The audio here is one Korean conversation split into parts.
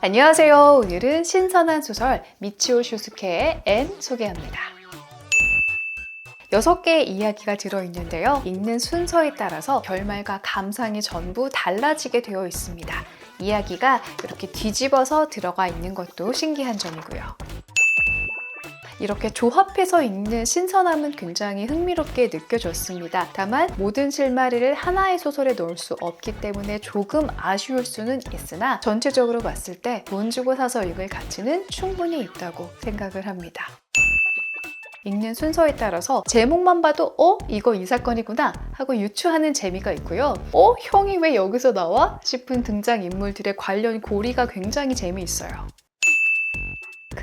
안녕하세요. 오늘은 신선한 소설 미치오 슈스케의 N 소개합니다. 여섯 개의 이야기가 들어있는데요. 읽는 순서에 따라서 결말과 감상이 전부 달라지게 되어 있습니다. 이야기가 이렇게 뒤집어서 들어가 있는 것도 신기한 점이고요. 이렇게 조합해서 읽는 신선함은 굉장히 흥미롭게 느껴졌습니다. 다만 모든 실마리를 하나의 소설에 넣을 수 없기 때문에 조금 아쉬울 수는 있으나 전체적으로 봤을 때 돈 주고 사서 읽을 가치는 충분히 있다고 생각을 합니다. 읽는 순서에 따라서 제목만 봐도 어? 이거 이 사건이구나 하고 유추하는 재미가 있고요. 어? 형이 왜 여기서 나와? 싶은 등장인물들의 관련 고리가 굉장히 재미있어요.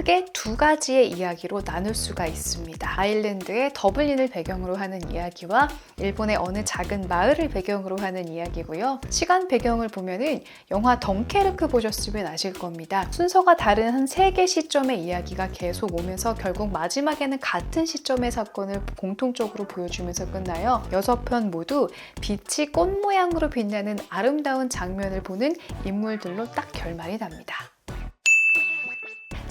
크게 두 가지의 이야기로 나눌 수가 있습니다. 아일랜드의 더블린을 배경으로 하는 이야기와 일본의 어느 작은 마을을 배경으로 하는 이야기고요. 시간 배경을 보면은 영화 덩케르크 보셨으면 아실 겁니다. 순서가 다른 한 세 개 시점의 이야기가 계속 오면서 결국 마지막에는 같은 시점의 사건을 공통적으로 보여주면서 끝나요. 여섯 편 모두 빛이 꽃 모양으로 빛나는 아름다운 장면을 보는 인물들로 딱 결말이 납니다.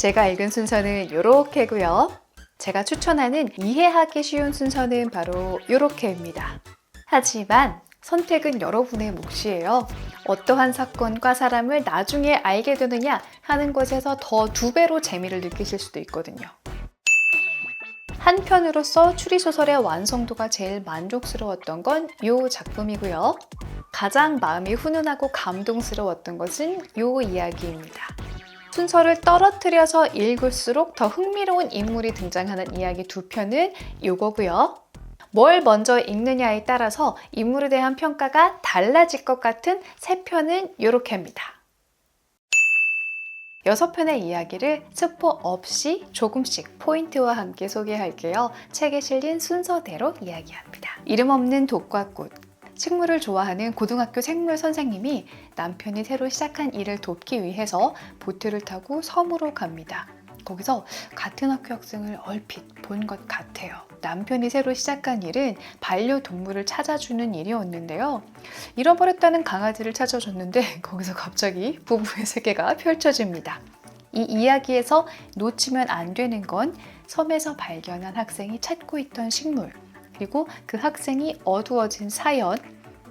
제가 읽은 순서는 요렇게고요. 제가 추천하는 이해하기 쉬운 순서는 바로 요렇게입니다. 하지만 선택은 여러분의 몫이에요. 어떠한 사건과 사람을 나중에 알게 되느냐 하는 것에서 더 두 배로 재미를 느끼실 수도 있거든요. 한편으로서 추리소설의 완성도가 제일 만족스러웠던 건 이 작품이고요. 가장 마음이 훈훈하고 감동스러웠던 것은 이 이야기입니다. 순서를 떨어뜨려서 읽을수록 더 흥미로운 인물이 등장하는 이야기 두 편은 요거고요. 뭘 먼저 읽느냐에 따라서 인물에 대한 평가가 달라질 것 같은 세 편은 요렇게입니다. 여섯 편의 이야기를 스포 없이 조금씩 포인트와 함께 소개할게요. 책에 실린 순서대로 이야기합니다. 이름 없는 독과 꽃, 식물을 좋아하는 고등학교 생물 선생님이 남편이 새로 시작한 일을 돕기 위해서 보트를 타고 섬으로 갑니다. 거기서 같은 학교 학생을 얼핏 본 것 같아요. 남편이 새로 시작한 일은 반려동물을 찾아주는 일이었는데요. 잃어버렸다는 강아지를 찾아줬는데 거기서 갑자기 부부의 세계가 펼쳐집니다. 이 이야기에서 놓치면 안 되는 건 섬에서 발견한 학생이 찾고 있던 식물, 그리고 그 학생이 어두워진 사연,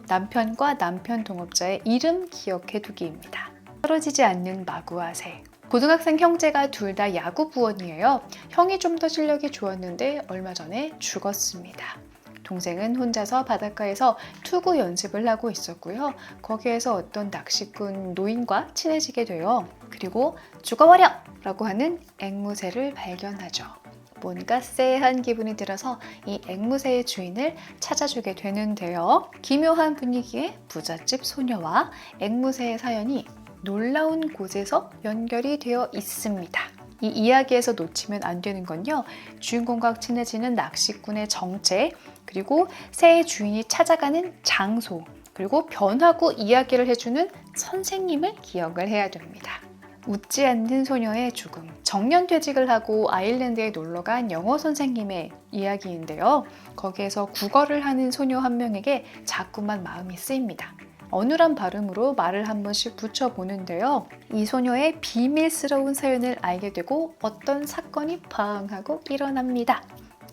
남편과 남편 동업자의 이름 기억해 두기입니다. 떨어지지 않는 마구와 새. 고등학생 형제가 둘 다 야구 부원이에요. 형이 좀 더 실력이 좋았는데 얼마 전에 죽었습니다. 동생은 혼자서 바닷가에서 투구 연습을 하고 있었고요. 거기에서 어떤 낚시꾼 노인과 친해지게 돼요. 그리고 죽어버려! 라고 하는 앵무새를 발견하죠. 뭔가 쎄한 기분이 들어서 이 앵무새의 주인을 찾아주게 되는데요. 기묘한 분위기의 부잣집 소녀와 앵무새의 사연이 놀라운 곳에서 연결이 되어 있습니다. 이 이야기에서 놓치면 안 되는 건요. 주인공과 친해지는 낚시꾼의 정체, 그리고 새의 주인이 찾아가는 장소, 그리고 변하고 이야기를 해주는 선생님을 기억을 해야 됩니다. 웃지 않는 소녀의 죽음. 정년 퇴직을 하고 아일랜드에 놀러 간 영어 선생님의 이야기인데요. 거기에서 국어를 하는 소녀 한 명에게 자꾸만 마음이 쓰입니다. 어눌한 발음으로 말을 한 번씩 붙여보는데요. 이 소녀의 비밀스러운 사연을 알게 되고 어떤 사건이 팡 하고 일어납니다.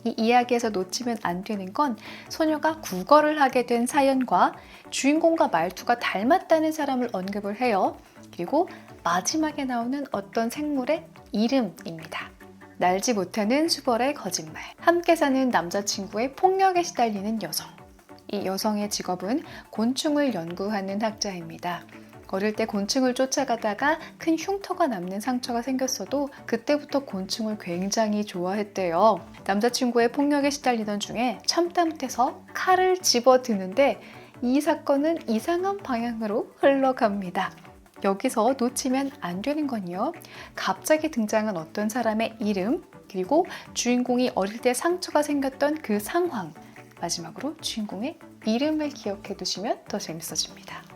이 이야기에서 놓치면 안 되는 건 소녀가 국어를 하게 된 사연과 주인공과 말투가 닮았다는 사람을 언급을 해요. 그리고 마지막에 나오는 어떤 생물의 이름입니다. 날지 못하는 수벌의 거짓말. 함께 사는 남자친구의 폭력에 시달리는 여성. 이 여성의 직업은 곤충을 연구하는 학자입니다. 어릴 때 곤충을 쫓아가다가 큰 흉터가 남는 상처가 생겼어도 그때부터 곤충을 굉장히 좋아했대요. 남자친구의 폭력에 시달리던 중에 참다 못해서 칼을 집어 드는데 이 사건은 이상한 방향으로 흘러갑니다. 여기서 놓치면 안 되는 건요. 갑자기 등장한 어떤 사람의 이름, 그리고 주인공이 어릴 때 상처가 생겼던 그 상황, 마지막으로 주인공의 이름을 기억해 두시면 더 재밌어집니다.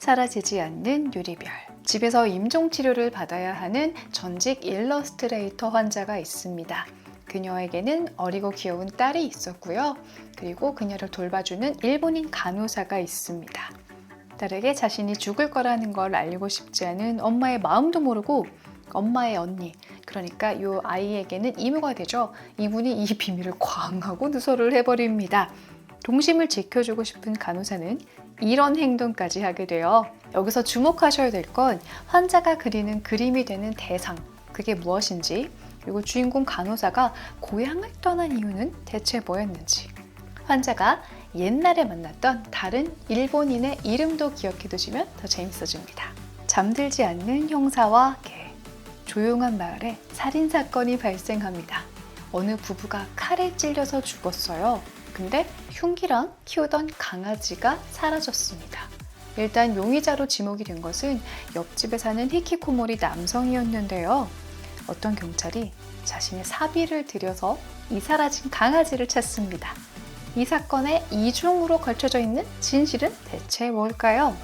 사라지지 않는 유리별. 집에서 임종 치료를 받아야 하는 전직 일러스트레이터 환자가 있습니다. 그녀에게는 어리고 귀여운 딸이 있었고요. 그리고 그녀를 돌봐주는 일본인 간호사가 있습니다. 딸에게 자신이 죽을 거라는 걸 알리고 싶지 않은 엄마의 마음도 모르고 엄마의 언니, 그러니까 이 아이에게는 이모가 되죠. 이분이 이 비밀을 광하고 누설을 해버립니다. 동심을 지켜주고 싶은 간호사는 이런 행동까지 하게 돼요. 여기서 주목하셔야 될 건 환자가 그리는 그림이 되는 대상, 그게 무엇인지, 그리고 주인공 간호사가 고향을 떠난 이유는 대체 뭐였는지, 환자가 옛날에 만났던 다른 일본인의 이름도 기억해 두시면 더 재밌어집니다. 잠들지 않는 형사와 개. 조용한 마을에 살인 사건이 발생합니다. 어느 부부가 칼에 찔려서 죽었어요. 근데 흉기랑 키우던 강아지가 사라졌습니다. 일단 용의자로 지목이 된 것은 옆집에 사는 히키코모리 남성이었는데요. 어떤 경찰이 자신의 사비를 들여서 이 사라진 강아지를 찾습니다. 이 사건의 이중으로 걸쳐져 있는 진실은 대체 뭘까요?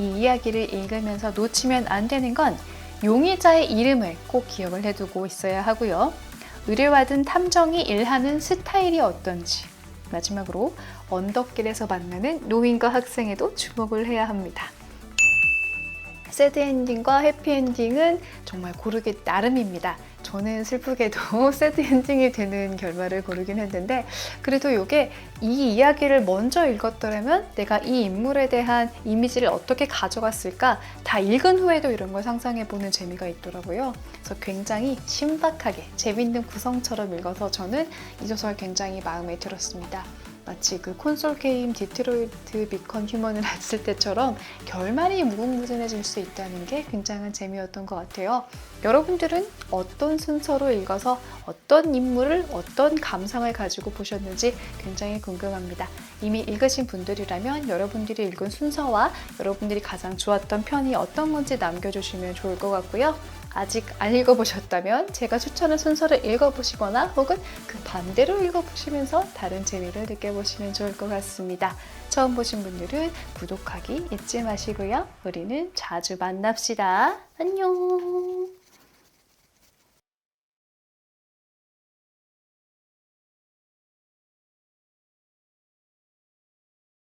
이 이야기를 읽으면서 놓치면 안 되는 건 용의자의 이름을 꼭 기억을 해두고 있어야 하고요. 의뢰받은 탐정이 일하는 스타일이 어떤지, 마지막으로 언덕길에서 만나는 노인과 학생에도 주목을 해야 합니다. 새드 엔딩과 해피 엔딩은 정말 고르기 나름입니다. 저는 슬프게도 새드 엔딩이 되는 결말을 고르긴 했는데 그래도 이게 이 이야기를 먼저 읽었더라면 내가 이 인물에 대한 이미지를 어떻게 가져갔을까 다 읽은 후에도 이런 걸 상상해보는 재미가 있더라고요. 그래서 굉장히 신박하게 재밌는 구성처럼 읽어서 저는 이 소설 굉장히 마음에 들었습니다. 마치 그 콘솔 게임 디트로이트 비컨 휴먼을 했을 때처럼 결말이 무궁무진해질 수 있다는 게 굉장한 재미였던 것 같아요. 여러분들은 어떤 순서로 읽어서 어떤 인물을 어떤 감상을 가지고 보셨는지 굉장히 궁금합니다. 이미 읽으신 분들이라면 여러분들이 읽은 순서와 여러분들이 가장 좋았던 편이 어떤 건지 남겨주시면 좋을 것 같고요. 아직 안 읽어보셨다면 제가 추천한 순서를 읽어보시거나 혹은 그 반대로 읽어보시면서 다른 재미를 느껴보시면 좋을 것 같습니다. 처음 보신 분들은 구독하기 잊지 마시고요. 우리는 자주 만납시다. 안녕!